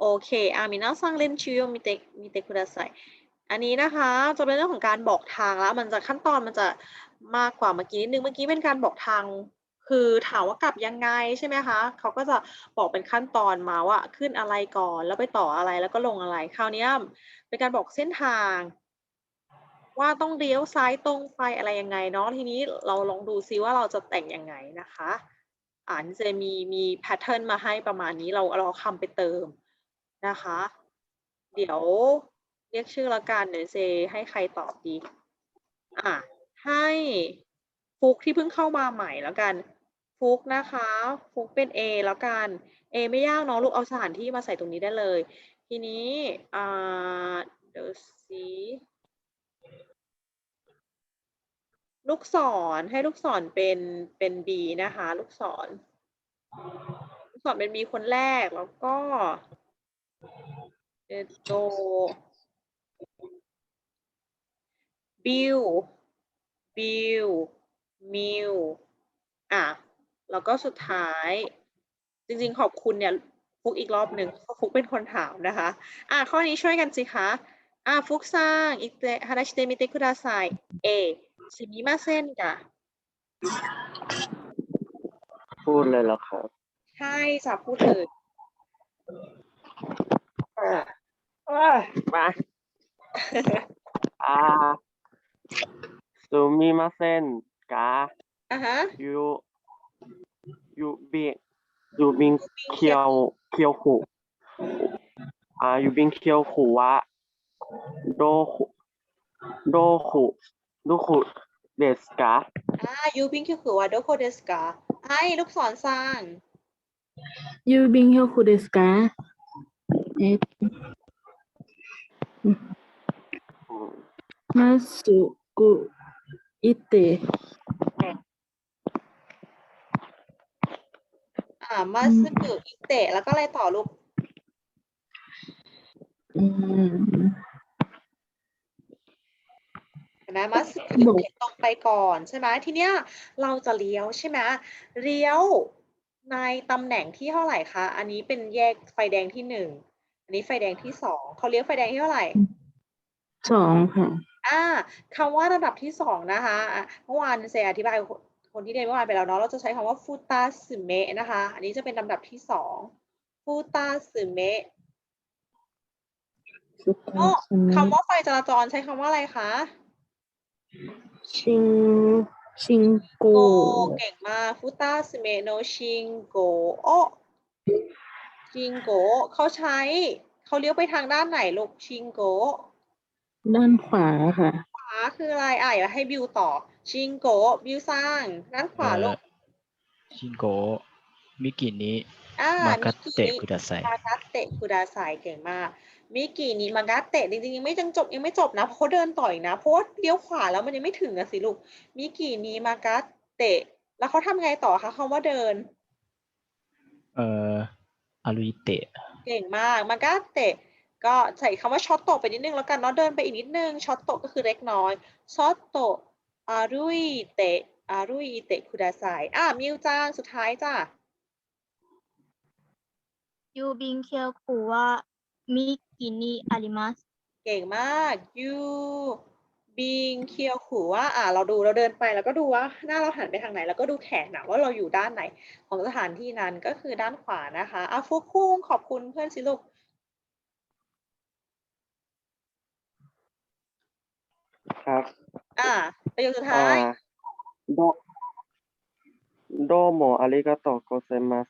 โอเคอามินาซังเล่นชิโยมิเตะมิเตคุดาไซอันนี้นะคะจะเป็นเรื่องของการบอกทางแล้วมันจะขั้นตอนมันจะมากกว่าเมื่อกี้นิดนึงเมื่อกี้เป็นการบอกทางคือถามว่ากลับยังไงใช่ไหมคะเขาก็จะบอกเป็นขั้นตอนมาว่าขึ้นอะไรก่อนแล้วไปต่ออะไรแล้วก็ลงอะไรคราวนี้เป็นการบอกเส้นทาง ว่าต้องเลี้ยวซ้ายตรงไปอะไรยังไงเนาะทีนี้เราลองดูซิว่าเราจะแต่งยังไงนะคะอ่านจะมีมีแพทเทิร์นมาให้ประมาณนี้เราเราคำไปเติม นะคะ เดี๋ยวเรียกชื่อละกันเดี๋ยวเจให้ใครตอบดีอะให้ฟุกที่เพิ่งเข้ามาใหม่แล้วกัน ฟุกนะคะ ฟุกเป็น A แล้วกัน A ไม่ยากเนาะลูกเอาสถานที่มาใส่ตรงนี้ได้เลย ทีนี้อ่าเดี๋ยวสิลูกศรให้ลูกศรเป็นเป็น B นะคะ ลูกศร ลูกศรเป็น B คนแรกแล้วก็ เอโตบิลบิลมิว อะ แล้วก็สุดท้าย จริง ๆ ขอบคุณเนี่ย ฟุกอีกรอบหนึ่งเพราะฟุกเป็นคนถามนะคะ อะ ข้อนี้ช่วยกันสิคะ อะ ฟุกซังอิเตฮาราชิเตมิเตคุดาไซเอชิมิมาเซนกะพูดเลยเหรอครับ ใช่จะพูดเลยอ่าอ่า มา อ่าซูมิมาเซนกาอยู่อยู่บินอยู่บินเคียวเคียวขู่อ่าอยู่บินเคียวขู่วะโดโดขุโดขุเดสกาอ่าอยู่บินเคียวขู่วะโดคุเดสกาไอ้ลูกศรสร้างยู่บินเคียวขู่เดสกาเอ๊ะ มาสุกุอิเตอ่ามาสุกุอิเตะแล้วก็อะไรต่อลูกอืมเห็นไหมมาสุกุอิเตตรงไปก่อนใช่ไหมทีเนี้ยเราจะเลี้ยวใช่ไหมเลี้ยวในตำแหน่งที่เท่าไหร่คะ อันนี้เป็นแยกไฟแดงที่หนึ่ง อันนี้ไฟแดงที่สองเขาเลี้ยวไฟแดงที่เท่าไหร่สองค่ะอ่าคำว่าระดับที่สองนะคะอะเมื่อวานเซอธิบายคนคนที่เรียนเมื่อวานไปแล้วเนาะเราจะใช้คำว่าฟูตาสึเมะนะคะ อันนี้จะเป็นลำดับที่สองฟูตาสึเมะสุดโอ้ท้ายคำว่าไฟจราจรใช้คำว่าอะไรคะชิงชิงโกโกเก่งมากฟูตาสึเมะโนชิงโกโอ ชิงโกเขาใช้เขาเลี้ยวไปทางด้านไหนลูกชิงโกด้านขวาค่ะ ขวาคืออะไรอะอย่ให้บิวต่อ ชิงโกบิวสร้าง ด้านขวาลูกชิงโกมิกินี้มากาเตะคุดาไซมากาเตะคุดาไซเก่งมากมิกินี้มากาเตะจริงๆยังไม่จังจบยังไม่จบนะเพราะเดินต่อยนะเพราะเลี้ยวขวาแล้วมันยังไม่ถึงอะสิลูกมิกินี้มากาเตะ แล้วเขาทำไงต่อคะคำว่าเดิน เอ่อ อารุยเตะ เก่งมากมันก็เตะ ก็ใส่คำว่าช็อตโตไปนิดนึงแล้วกันเนาะเดินไปอีกนิดนึงช็อตโตก็คือเล็กน้อยช็อตโตอารุยเตะอารุยเตะคุดาไซอะมิวจานสุดท้ายจ้ายูบิงเคียวคูว่ามิกินิอาริมัสเก่งมากยู บิงเคียวขู่ว่าอ่าเราดูเราเดินไปแล้วก็ดูว่าหน้าเราหันไปทางไหน แล้วก็ดูแขนนะว่าเราอยู่ด้านไหนของสถานที่นั้นก็คือด้านขวานะคะอะฟุกคุงขอบคุณเพื่อนสิลูกครับอ่าประโยคสุดอ่าท้ายโดโดโมอาริกาโตโกเซมัส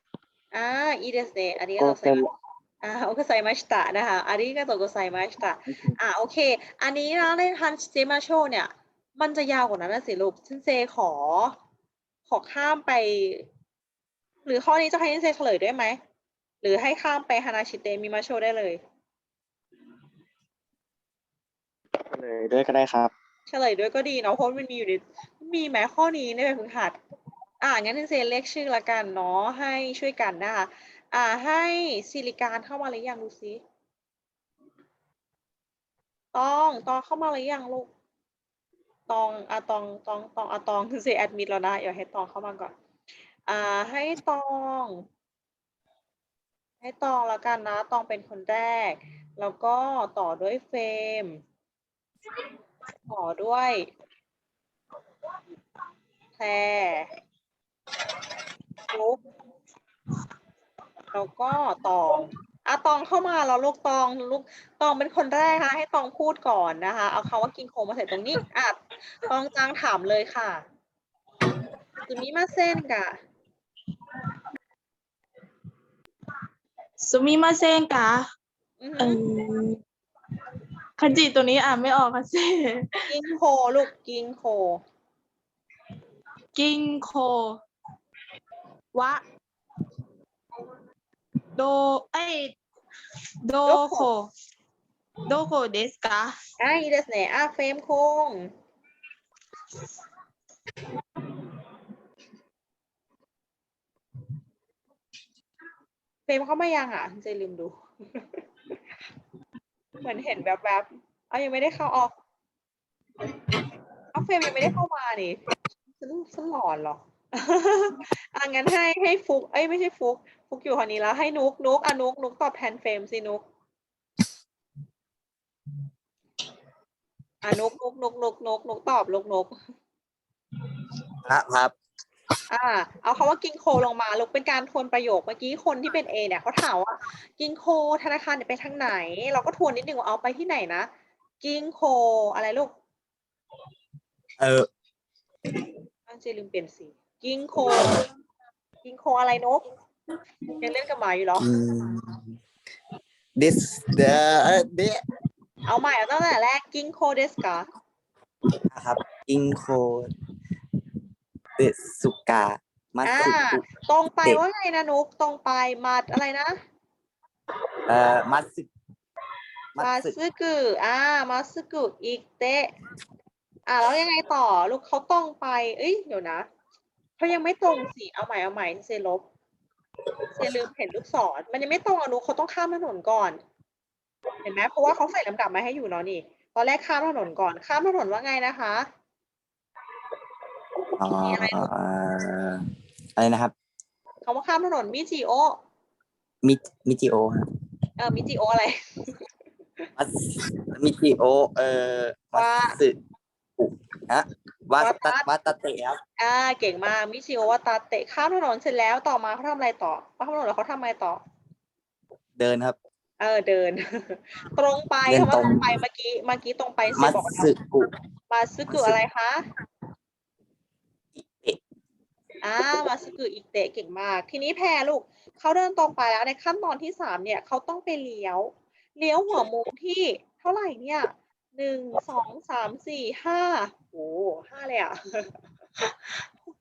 อ่าอีเดสเนอันนี้โกเราเซใส่ม อ่าโอเคไซมาชิตะนะคะอาริกาโตโกไซมาชิตะอ่าโอเค อันนี้นะเล่นฮันเจมาโชเนี่ย มันจะยาวกว่านั้นนะสิลูกซินเซขอ ขอข้ามไป หรือข้อนี้จะให้ซินเซเฉลยด้วยไหม หรือให้ข้ามไปฮานาชิเตมิมาโชได้เลย เลยด้วยก็ได้ครับ เฉลยด้วยก็ดีเนาะเพราะมันมีอยู่ในมีแม้ข้อนี้ในแบบฝึกหัด อ่างั้นซินเซเรียกชื่อละกันเนาะให้ช่วยกันนะคะ อ่าให้สิริการเข้ามาหรือยังดูซิตองตองเข้ามาหรือยังลูกตองอะตองตองตองอะตองคือเซแอดมิดแล้วนะเดี๋ยวให้ตองเข้ามาก่อนอ่าให้ตอง ให้ตองแล้วกันนะตองเป็นคนแรก แล้วก็ต่อด้วยเฟรมต่อด้วยแพรลุก แล้วก็ตองอะตองเข้ามาแล้วลูกตองลูกตองเป็นคนแรกค่ะให้ตองพูดก่อนนะคะ เอาคำว่ากินโคมาใส่ตรงนี้อะตองจางถามเลยค่ะสุมิมาเส้นกะสุมิมาเซนกะอือเอหืออคันจิตัวนี้อ่านไม่ออกค่ะเซกิงโคลูกกิงโค กิงโควะ โดเอ้ยโดโคโดโคเดสกะอะอีเดสเน่อะเฟรมคงเฟรมเข้ามายังอะเจลืมดู เหมือนเห็นแบบแบบๆเอายังไม่ได้เข้าออกเอาเฟรมยังไม่ได้เข้ามานี่ฉันฉันหลอนเหรออะงั้นให้ให้ฟุกเอ้ยไม่ใช่ฟุก ฟุกอยู่คนนี้แล้วให้นุกนุกอะนุกนุกตอบแทนเฟรมสินุกอะนุกนุกนุกนุกนุกนุกตอบนุกนุกครับอ่า เอาคำว่ากิงโคลงมาลูกเป็นการทวนประโยคเมื่อกี้คนที่เป็น A เนี่ยเขาถามว่ากิงโคธนาคารเนี่ยไปทางไหน เราก็ทวนนิดนึงว่าเอาไปที่ไหนนะกิงโคอะไรลูก เอออันเจลืมเปลี่ยนสีกิงโคกิงโคอะไรนก ยังเล่นกับหมาอยู่เหรออืม this the เอ่อ this เอาใหม่เอาตั้งแต่แรกกิงโคเดสกาครับ อิงโคเดสุกามัอ่าสุกุตรงไปเด็กว่าไงนะนุกตรงไปมาดอะไรนะ เอ่อมัตสึมัมาตสึซึกุอ่า มาซึกุอีกเตะ อ่าแล้วยังไงต่อ ลูกเขาตรงไป เอ้ย เดี๋ยวนะเขายังไม่ตรงสิ เอาใหม่ เอาใหม่เซลบ เซลืมเห็นลูกศร มันยังไม่ตรงอะนุกเขาต้องข้ามถนนก่อน เห็นไหมเพราะว่าเขาใส่ลำดับมาให้อยู่เนาะนี่ ตอนแรกข้ามถนนก่อน ข้ามถนนว่าไงนะคะอ๋อมีอะไรลูกเอ่ออะไรนะครับคำว่าข้ามถนนมิจิโอ มิมิจิโอครับเออมิจิโออะไรมัตมิจิโอ เอ่อมัตว่าสึกุ ฮะวัวัตตวัตเตะครับอ่าเก่งมากมิจิโอวาตาเตะข้ามถนนเสร็จแล้วต่อมาเขาทำอะไรต่อเขาข้ามถนนแล้วเขาทำอะไรต่อ เดินครับ เออเดิน ตรงไปเดินคำว่าตรงตรงไปเมื่อกี้เมื่อกี้ตรงไปเซมัตบอกว่าสึกุมาซึกุมัตสึอะไรคะเอะอ่ามาซึกุอีกเตะเก่งมาก ทีนี้แพรลูกเขาเดินตรงไปแล้วในขั้นตอนที่สามเนี่ยเขาต้องไปเลี้ยว เลี้ยวหัวมุมที่เท่าไหร่เนี่ย หนึ่งสองสามสี่ห้าโอ้ห้าเลยอะ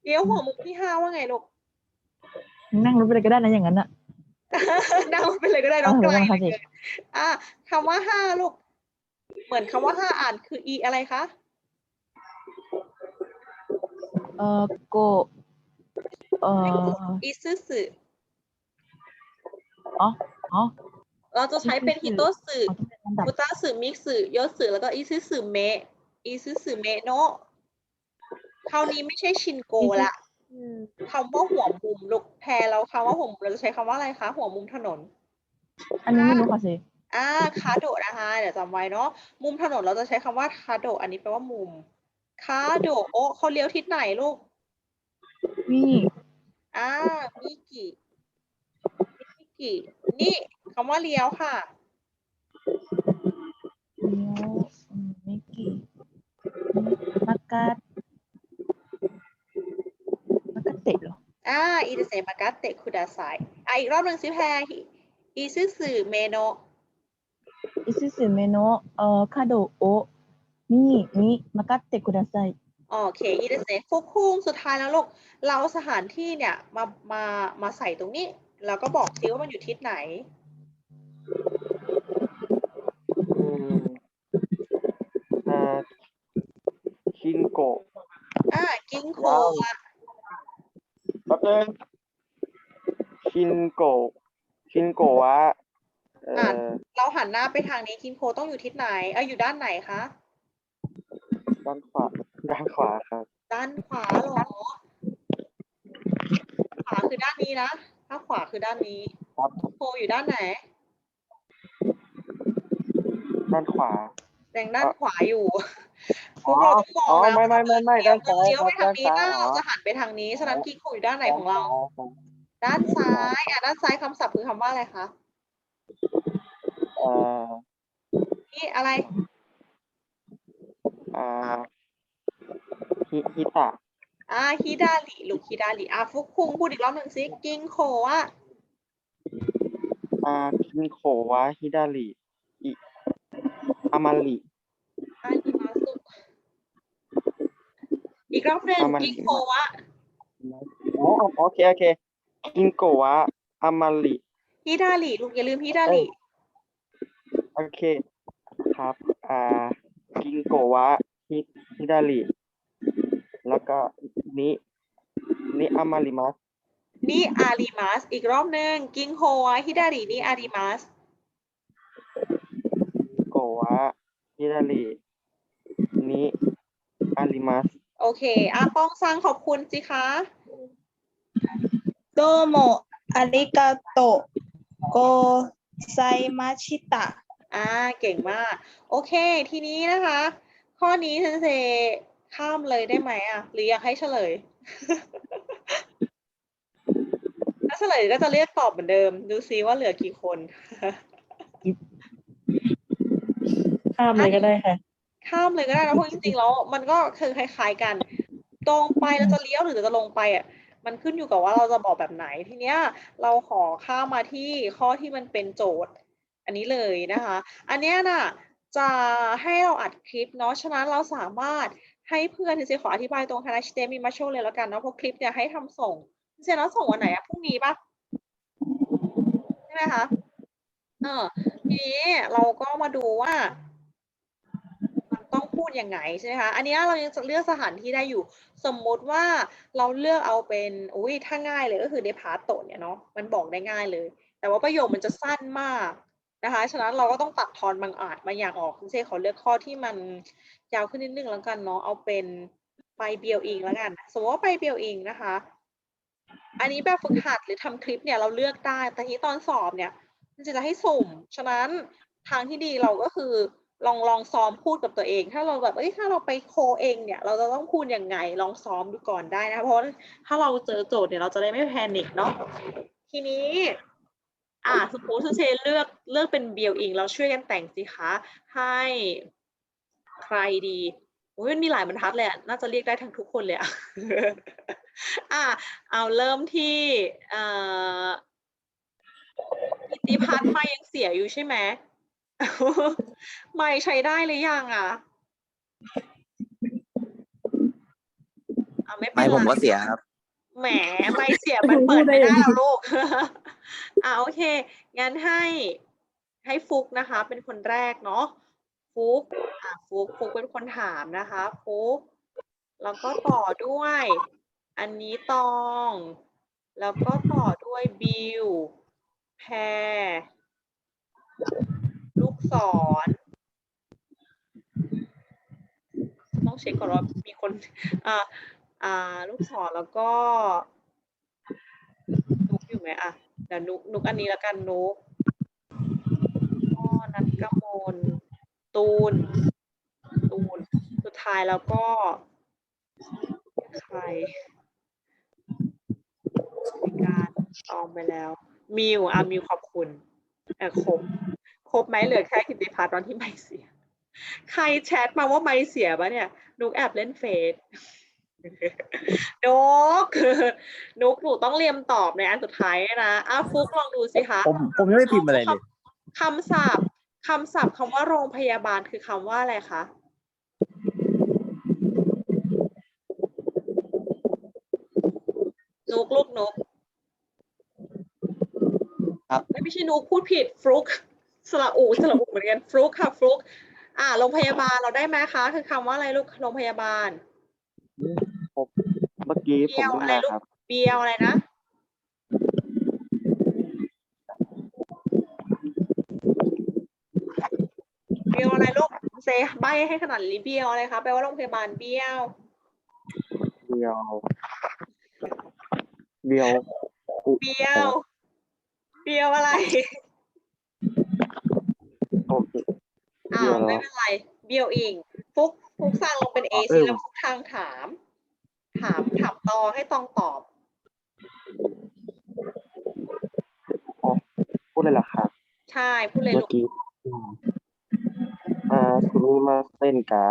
เลี้ยวหัวมุมที่ห้าว่าไงลูกนั่งรถไปเลยก็ได้นะอย่างนั้นอะเดาไปเลยก็ได้น้องเออไกลว่าเหลือค่ะเกินอะคำว่าห้าลูก เหมือนคำว่าห้าอ่านคืออีอะไรคะเออโกเอออีซึสึอ๋ออ๋อเราจะใช้เป็นอิซึสึฮิโตสึเอาต้องเป็นลำดับฟุตาสึมิกสึโยสึแล้วก็อีซึสึเมะอีซึสึเมะโนะคราวนี้ไม่ใช่ชินโกละคำว่าหัวมุมลูกแพรเราคำว่าหัวมุมเราจะใช้คำว่าอะไรคะ หัวมุมถนน อันนี้ไม่รู้ค่ะเซอ่าคาโดะนะคะเดี๋ยวจำไว้เนาะมุมถนนเราจะใช้คำว่าคาโดะอันนี้แปลว่ามุมคาโดะโอะเขาเลี้ยวทิศไหนลูกนี่อ่ามิกิมิกินี่คำว่าเลี้ยวค่ะ เลี้ยวอืมมิกกี้มากาดมากาเตะเหรออ่าอิเดเซมากาเตะคุดาไซอะอีกรอบหนึ่งสิแพรอีซึสึเมโนะอิซึสึเมโนะเอ่อคาโดโอะนี่นี่มากาเตะกุดาไซโอเคอีเดเซฟุกคุงสุดท้ายแล้วลูกเราเอาสถานที่เนี่ยมามามาใส่ตรงนี้ แล้วก็บอกซิว่ามันอยู่ทิศไหน คินโกะอ่ากิงโคว้าวอะแป๊บนึงคินโกะคินโกะวะเอ่อเราหันหน้าไปทางนี้กิงโคต้องอยู่ทิศไหนเอออยู่ด้านไหนคะด้านขวาด้านขวาครับ ด้านขวาเหรอขวาคือด้านนี้นะถ้าขวาคือด้านนี้ขครับโคอยู่ด้านไหน ด้านขวาแดงด้านขวาอยู่ พอ๋วอกเราต้องมองอ๋อนะไม่ไม่ไม่ไม่ด้านซ้ายเลี้ยวคไปรับทางด้านนี้ซ้ายหน้าอ๋อเราจะหันไปทางนี้ ฉะนั้นกิ๊กโคอยู่ด้านไหนของเรา ด้านซ้ายอะด้านซ้ายคำศัพท์คือคำว่าอะไรคะ เอ่อนี่อะไรอ่าฮิฮิตะอ่าฮิดาลิลูกฮิดาลิอะฟุกคุงพูดอีกรอบหนึ่งสิกิงโคอะอ่าคินโควะฮิดาริอิอามาริอานิมาสุ อีกรอบหนึ่งอามาริ กิงโคอะอ๋อโอเคโอเคคินโกวะอามาริฮิดาลิลูกอย่าลืมฮิดาลิโอเคครับ อ่า กินโกวะฮิฮิดาริแล้วก็นินิอามาริมัสนี่อาริมัสอีกรอบหนึ่งกิงโคอะฮิดาลินี่อาริมัสโกวะฮิดารินิอาริมัส โอเคอาป้องสร้างขอบคุณสิคะโどうもありがとうございましたอ่าเก่งมาก โอเค ทีนี้นะคะ ข้อนี้เซนเซข้ามเลยได้ไหมอะ หรืออยากให้เฉลย ถ้าเฉลยก็จะเรียกตอบเหมือนเดิม ดูซิว่าเหลือกี่คน ข้ามเลยก็ได้ค่ะ ข้ามเลยก็ได้นะเพราะจริงๆแล้วมันก็คือคล้ายๆกัน ตรงไปแล้วจะเลี้ยวหรือจะลงไปอะมันขึ้นอยู่กับว่าเราจะบอกแบบไหนทีเนี้ยเราขอข้ามมาที่ข้อที่มันเป็นโจทย์ อันนี้เลยนะคะ อันเนี้ยน่ะจะให้เราอัดคลิปเนาะฉะนั้นเราสามารถให้เพื่อนที่จะขออธิบายตรงคณะชิเตมีมาโชว์เลยแล้วกันเนาะเพราะคลิปเนี่ยให้ทำส่งเซนแล้วส่งวันไหนอะพรุ่งนี้ปะใช่ไหมคะเออทีนี้เราก็มาดูว่า องพูดยังไงใช่ไหมคะ อันนี้เรายังจะเลือกสถานที่ได้อยู่ สมมุติว่าเราเลือกเอาเป็นอุ้ยถ้าง่ายเลยก็คือเดพาร์ตโตเนี่ยเนาะมันบอกได้ง่ายเลย แต่ว่าประโยคมันจะสั้นมากนะคะ ฉะนั้นเราก็ต้องตัดทอนบางอาจบางอย่างออกคุณเซขอเลือกข้อที่มันยาวขึ้นนิดนึงแล้วกันเนาะเอาเป็นไปเบียวอิงแล้วกัน สมมติว่าไปเบียวอิงนะคะ อันนี้แบบฝึกหัดหรือทำคลิปเนี่ยเราเลือกได้ แต่ทีตอนสอบเนี่ยมันจะให้สุ่ม ฉะนั้นทางที่ดีเราก็คือ ลองลองซ้อมพูดกับตัวเอง ถ้าเราแบบเอ้ยถ้าเราไปโคเองเนี่ย เราจะต้องพูดยังไงลองซ้อมดูก่อนได้นะ เพราะถ้าเราเจอโจทย์เนี่ยเราจะได้ไม่แพนิคเนาะทีนี้ อ่าสมมติเชนเลือกเลือกเป็นเบียวอิงเราช่วยกันแต่งสิคะให้ใครดีโอ้ยมันมีหลายบรรทัดเลยน่าจะเรียกได้ทั้งทุกคนเลยอะอ่าเอาเริ่มที่เอ่อกิตติพัฒน์ไม่ยังเสียอยู่ใช่ไหม ไม่ใช้ได้หรือยังอะอะไม่เป็นไม่ไรผมก็เสียครับ แหมไม่เสียมันเปิดไม่ได้แล้วลูก อ่าโอเค งั้นให้ให้ฟุกนะคะ เป็นคนแรกเนาะฟุกอ่าฟุกฟุกเป็นคนถามนะคะฟุกแล้วก็ต่อด้วย อันนี้ตอง แล้วก็ต่อด้วยบิวแพร ลูกศรต้องเช็คก่อนว่ามีคนอ่าอ่าลูกศรแล้วก็ นุกอยู่ไหมอะเดี๋ยวนุกนุกอันนี้แล้วกันนุกก็นัทกระมลตูน ตูน สุดท้ายแล้วก็ใครมีการตองไปแล้ว มิวอะมิวขอบคุณเออครบ ครบไหมเหลือแค่กิติพัฒน์ตอนที่ไม่เสีย ใครแชทมาว่าไม่เสียปะเนี่ย นุกแอบเล่นเฟซนุกนุกหนูต้องเรียมตอบในอันสุดท้ายนะอ้าวฟุกลองดูสิคะ ผมผมยังไม่พิมพ์อะไรเลยคำศัพท์คำศัพท์คำว่าโรงพยาบาลคือคำว่าอะไรคะนุกลูกนุกครับเอ้ยไม่ใช่นุกพูดผิดฟลุก สระอูสระอูเหมือนกันฟลุกค่ะฟลุกอ่าโรงพยาบาลเราได้ไหมคะ คือคำว่าอะไรลูกโรงพยาบาลเมื่อกี้ผมเดียวเพิ่งอะไรมาลูกครับเบียวอะไรนะเบียวอะไรลูกเซใบให้ขนาดนี้เบียวอะไรคะแปลว่าโรงพยาบาลเบียวเบียวเบียว เบียวเบีเบียวอะไร โอเคอ้าเบียววแล้วไม่เป็นไรเบียวอิงฟุกฟุกสั่งลงเป็นเอเอซีอแล้วฟุกทางถาม ถามถามตองให้ตองตอบพูดเลยเหรอครับใช่พูดเลยเมื่ลูอกกี้อืมอ่าคุณมิมาเส้นกา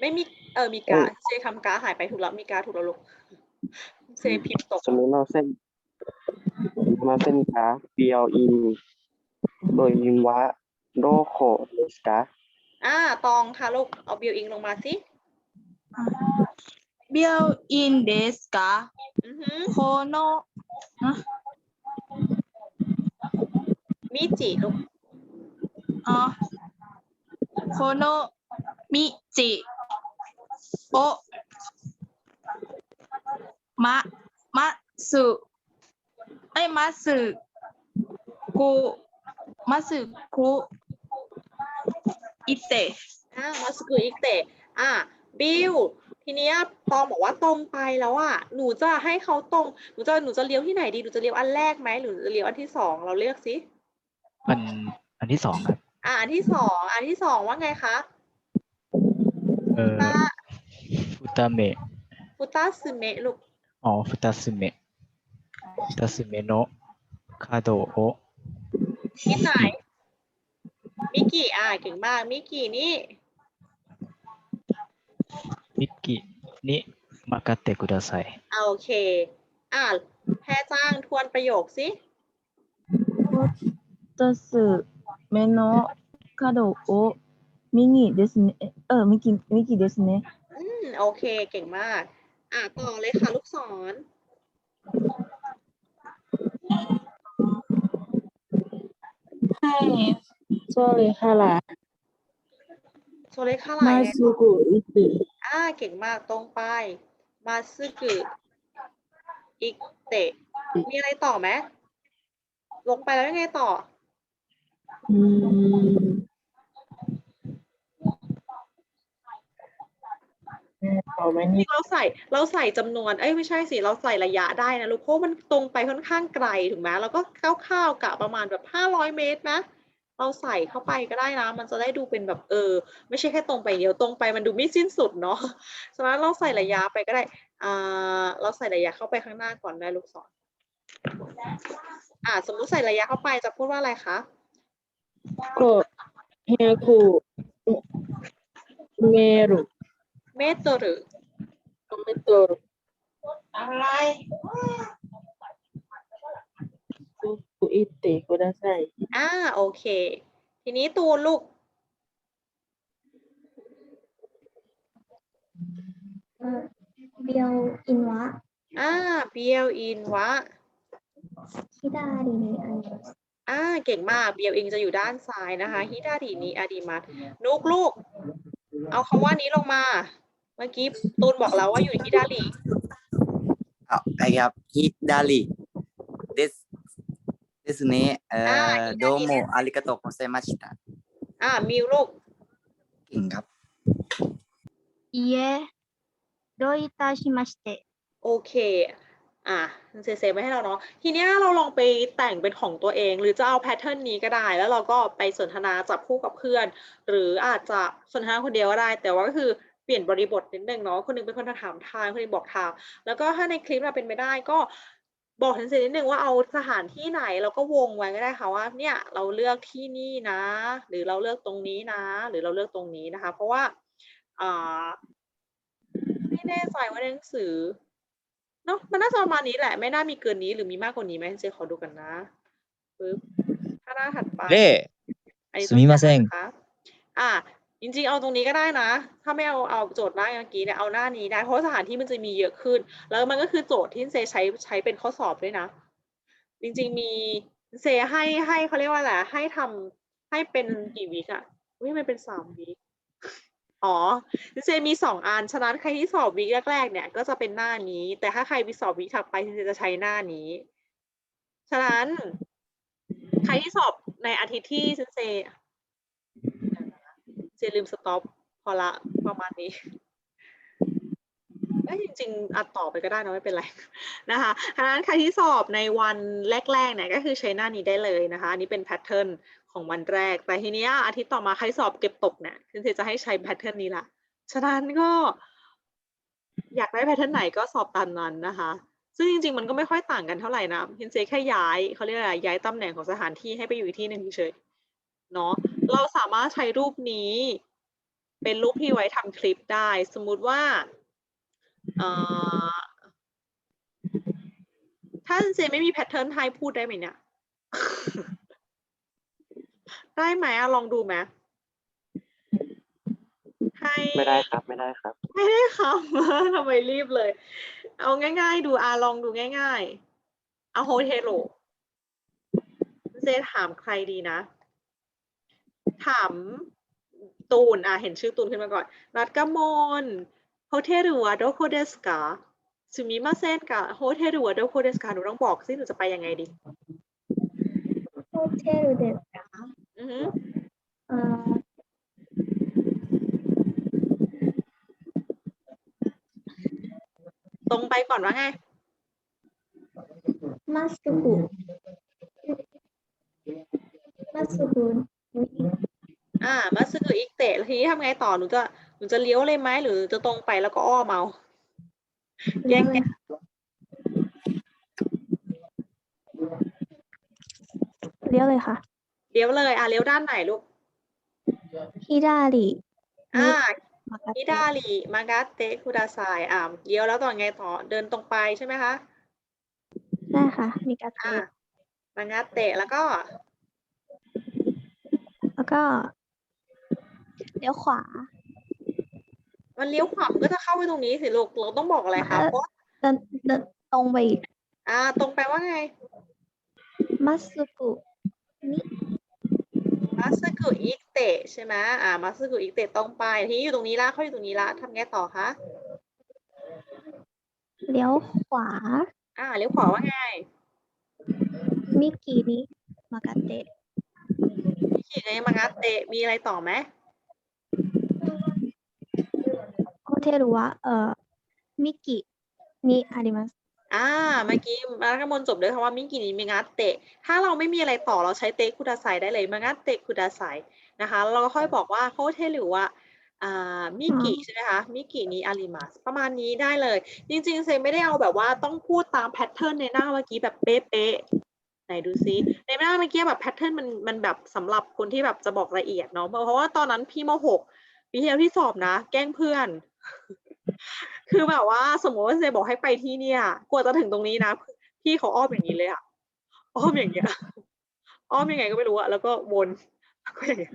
ไม่มีเออมีกาเซคำกาหายไปถูกแล้วมีกาถูกแล้วลูกเซพิมพ์ตก สมิมาเส้นมาเส้นกาเปียวอิน โดยยิมวะ โดโคเดสกาอ่าตองค่ะลูก เอาเบียวอิงลงมาสิเบียวอินเดสกาอือหือโคโนมิจิลูกอ่าโคโนมิจิโอมะมะสึไอยมะสึกุ มะสึกุอิเตะอ่ามาสกุอิกเตะอ่าบิวทีเนี้ยตองบอกว่าตรงไปแล้วอะหนูจะให้เขาตรงหนูจะหนูจะเลี้ยวที่ไหนดีหนูจะเลี้ยวอันแรกไหมหรือจะเลี้ยวอันที่สองเราเลือกสิอันอันที่สองครับอ่าอันที่สองอันที่สองว่าไงคะเออตาฟุตาเมะฟุตาซึเมะลูกอ๋อฟุตาสึเมะฟุตาสึเมะโนะคาโดโอ นิดหน่อย มิกกี้ อ่า เก่งมาก มิกกี้นี่ มิกกี้นี่มากาเตะกุดาไซโอเค อ่าแพรจ้างทวนประโยคสิตัสเมโนะคาโดโอมิกิเดสเนเออมิกกี้มิกิเดสเนอืม โอเค เก่งมาก อ่าต่อเลยค่ะ ลูกศร โซเลคาลาโซเลคาลามาซูกุอิติอ่าเก่งมากตรงไป มาซูกุอิเตะมีอะไรต่อไหมลงไปแล้วยังไงต่อ อืม ん。ต่อไปนี้เราใส่เราใส่จำนวนเอ้ยไม่ใช่สิเราใส่ระยะได้นะลูกเพราะมันตรงไปค่อนข้างไกลถูกไหมแล้วก็คร่าวๆกะประมาณแบบห้าร้อยเมตรนะเราใส่เข้าไปก็ได้นะ มันจะได้ดูเป็นแบบเออ ไม่ใช่แค่ตรงไปเดียวตรงไปมันดูไม่สิ้นสุดเนาะฉะนั้นเราใส่ระยะไปก็ได้อ่าเราใส่ระยะเข้าไปข้างหน้าก่อนได้ลูกศรอ่า สมมุติใส่ระยะเข้าไปจะพูดว่าอะไรคะก็เฮคูเมรุ เมตรหรือเมโตรุอะไรคุอิเตะกุดาไซอ่าโอเค ทีนี้ตูนลูกเอ่อเบียวอินวะอ่าเบียวอินวะฮิดาริเนอันนี้อ่าเก่งมากเบียวอิงจะอยู่ด้านซ้ายนะคะฮิดาดีนีอาดีมัสนุกลูก เอาคำว่านี้ลงมา เมื่อกี้ตูนบอกแล้วว่าอยู่ที่ดาลีอ้าวไปครับฮิดาลี this this นี้เอ่อโดโมอาริกาโตโกเซมาชิตะอ่ามิวลูกเกิงครับเย่ดยตาชิมาสเตโอเค อะเซเซไว้ให้เราเนาะ ทีเนี้ยเราลองไปแต่งเป็นของตัวเอง หรือจะเอาแพทเทิร์นนี้ก็ได้ แล้วเราก็ไปสนทนาจับคู่กับเพื่อน หรืออาจจะสนทนาคนเดียวก็ได้ แต่ว่าก็คือ เปลี่ยนบริบทนิดนึงเนาะคนนึงเป็นคนถามทางคนนึงบอกทาง แล้วก็ถ้าในคลิปเราเป็นไม่ได้ก็บอกฉันสินิดนึงว่าเอาสถานที่ไหนแล้วก็วงไว้ก็ได้ค่ะว่าเนี่ยเราเลือกที่นี่นะ หรือเราเลือกตรงนี้นะ หรือเราเลือกตรงนี้นะคะ เพราะว่าไม่แน่ใจว่าในหนังสือเนาะมันน่าจะประมาณนี้แหละ ไม่น่ามีเกินนี้หรือมีมากกว่านี้ไหมเจขอดูกันนะปึ๊บถ้าหน้าถัดไปเล่สมิมาเซงอ่า จริงๆ เอาตรงนี้ก็ได้นะ ถ้าไม่เอาเอาโจทย์หน้าเมื่อกี้เนี่ยเอาหน้านี้ได้เพราะสถานที่มันจะมีเยอะขึ้น แล้วมันก็คือโจทย์ที่เซใช้ใช้เป็นข้อสอบด้วยนะ จริงๆ มีเซให้ให้เขาเรียกว่าอะไรให้ทำให้เป็นกี่วิคอะอุ้ยมันเป็นสามวิคอ๋อเซมีสองอันฉะนั้นใครที่สอบวิคแรกๆ เนี่ย ก็จะเป็นหน้านี้ แต่ถ้าใครมีสอบวิคถัดไปเซจะใช้หน้านี้ฉะนั้น ใครที่สอบในอาทิตย์ที่เซ เซเซลืมสต็อปพอละประมาณนี้เอ้จริงๆอัดต่อไปก็ได้นะไม่เป็นไรนะคะฉะนั้นใครที่สอบในวันแรกๆเนี่ยก็คือใช้หน้านี้ได้เลยนะคะอันนี้เป็นแพทเทิร์นของวันแรก แต่ทีเนี้ยอาทิตย์ต่อมาใครสอบเก็บตกเนี่ยคุณเซจะให้ใช้แพทเทิร์นนี้ละฉะนั้นก็ อยากได้แพทเทิร์นไหนก็สอบตามนั้นนะคะ ซึ่งจริงๆมันก็ไม่ค่อยต่างกันเท่าไหร่นะพินเซแค่ย้ายเขาเรียกอะไรย้ายตำแหน่งของสถานที่ให้ไปอยู่ที่หนึ่งเฉยๆเนาะ เราสามารถใช้รูปนี้ เป็นรูปที่ไว้ทำคลิปได้ สมมุติว่าเอ่อถ้าพินเซไม่มีแพทเทิร์นให้พูดได้ไหมเนี่ย ได้ไหมอะลองดูไหมให้ไม่ได้ครับ ไม่ได้ครับ ไม่ได้ครับทำไมรีบเลย เอาง่าย ๆ ดูอาลองดูง่าย ๆ เอาโฮเทโลเจถามใครดีนะ ถามตูนอะเห็นชื่อตูนขึ้นมาก่อน รัตกมลโฮเทลหรือว่าโดโคเดสกาซูมิมาเซนกับโฮเทลหรือว่าโดโคเดสกาหนูต้องบอกสิหนูจะไปยังไงดีโฮเทลเดสกาอือฮึตรงไปก่อนว่าไง มาสกุลมาสกุล อ่ามาซึเกออิกเตะทีนี้ทำไงต่อหนูจะหนูจะเลี้ยวเลยไหมหรือจะตรงไปแล้วก็อ้อมเอาแยกแยเลี้ยวเลยค่ะ เลี้ยวเลย อะเลี้ยวด้านไหนลูกฮิดาลีอ่าฮิดาลีมากาเตะคุดาไซอ่าเลี้ยวแล้วต่อไงต่อเดินตรงไปใช่ไหมคะได้ค่ะมีกาเตะมางาเตะแล้วก็ ก็เลี้ยวขวา มันเลี้ยวขวามันก็จะเข้าไปตรงนี้สิลูกเราต้องบอกอะไรคะเพราะเดินตรงไปอ่า ตรงไปว่าไงมัสกุนิมัสกุอิกเตะใช่ไหมอ่ามัสกุอิกเตะตรงไปที่อยู่ตรงนี้ละเข้าอยู่ตรงนี้ละทำไงต่อคะเลี้ยวขวา อ่าเลี้ยวขวาว่าไงมิกินิมากาเตะ คิไงมังงะเตะมีอะไรต่อไหมโคเทรุวะเอ่อมิกินิอาริมัสอ่าเมื่อกี้มาร์กมนจบด้วยคำว่ามิกินิมิงะเตะ ถ้าเราไม่มีอะไรต่อเราใช้เตะคุดาไซได้เลยมังงะเตะคุดาไซนะคะ เราก็ค่อยบอกว่าโคเทรุวะมิกิใช่ไหมคะมิกินี้อาริมัสประมาณนี้ได้เลย จริงๆเซไม่ได้เอาแบบว่าต้องพูดตามแพทเทิร์นในหน้าเมื่อกี้แบบเป๊ะ ไหนดูซิในหน้าเมื่อกี้แบบแพทเทิร์นมันมันแบบสำหรับคนที่แบบจะบอกละเอียดเนาะเพราะว่าตอนนั้นพี่มหกปีที่แล้วที่สอบนะ แกล้งเพื่อน คือแบบว่าสมมติว่าเซบอกให้ไปที่เนี่ยกว่าจะถึงตรงนี้นะพี่เขาอ้อมอย่างนี้เลยอะอ้อมอย่างเงี้ยอ้อมยังไงก็ไม่รู้อะแล้วก็วนก็อย่างเงี้ย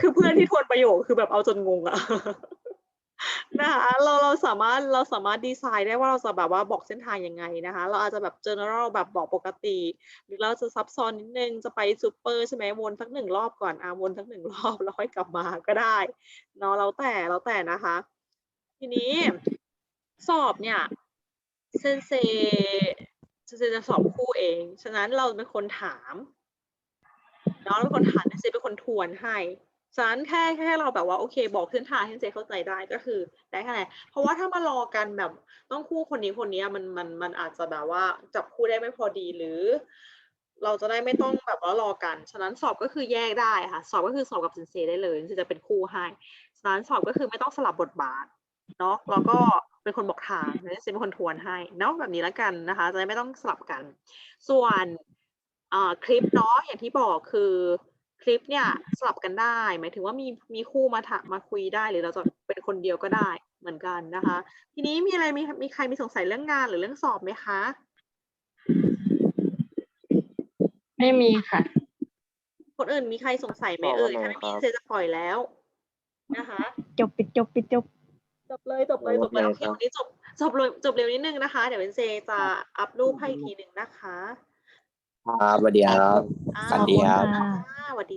คือเพื่อนที่ทวนประโยคคือแบบเอาจนงงอะ นะคะเราเราสามารถเราสามารถดีไซน์ได้ว่าเราจะแบบว่าบอกเส้นทางยังไงนะคะ เราอาจจะแบบ general แบบบอกปกติ หรือเราจะซับซ้อนนิดนึงจะไปซูเปอร์ใช่ไหมวนสักหนึ่งรอบก่อนอะวนสักหนึ่งรอบแล้วค่อยกลับมาก็ได้เนาะแล้วแต่แล้วแต่นะคะ ทีนี้สอบเนี่ยเซนเซเซนเซจะสอบคู่เอง ฉะนั้นเราเป็นคนถามเนาะเราเป็นคนถามเซนเป็นคนทวนให้ ฉะนั้นแค่แค่เราแบบว่าโอเค บอกเส้นทางให้เซเข้าใจได้ก็คือได้แค่ไหนเพราะว่าถ้ามารอกันแบบต้องคู่คนนี้คนนี้มันมันมันอาจจะแบบว่าจับคู่ได้ไม่พอดีหรือ เราจะได้ไม่ต้องแบบว่ารอกัน ฉะนั้นสอบก็คือแยกได้ค่ะ สอบก็คือสอบกับเซนเซได้เลยเซนจะเป็นคู่ให้ฉะนั้นสอบก็คือไม่ต้องสลับบทบาทเนาะแล้วก็เป็นคนบอกทางนเซนเป็นคนทวนให้เนาะแบบนี้แล้วกันนะคะจะได้ไม่ต้องสลับกัน ส่วนอ่าคลิปเนาะอย่างที่บอกคือ คลิปเนี่ยสลับกันได้ หมายถึงว่ามีมีคู่มาถามมาคุยได้ หรือเราจะเป็นคนเดียวก็ได้เหมือนกันนะคะ ทีนี้มีอะไรมีมีใครมีสงสัยเรื่องงานหรือเรื่องสอบไหมคะ ไม่มีค่ะ คนอื่นมีใครสงสัยไหมเอ่ยถ้าไม่มีเซนจะปล่อยแล้วนะคะจบปิดจบปิดจบจบเลยจบเลยจบเลยโอเควันนี้จบจบเลยจบเร็วนิดนึงนะคะ เดี๋ยวเป็นเซจะอัพรูปให้อีกทีหนึ่งนะคะ ครับ สวัสดีครับ อ่าสวัสดีครับอ่าสวัสดี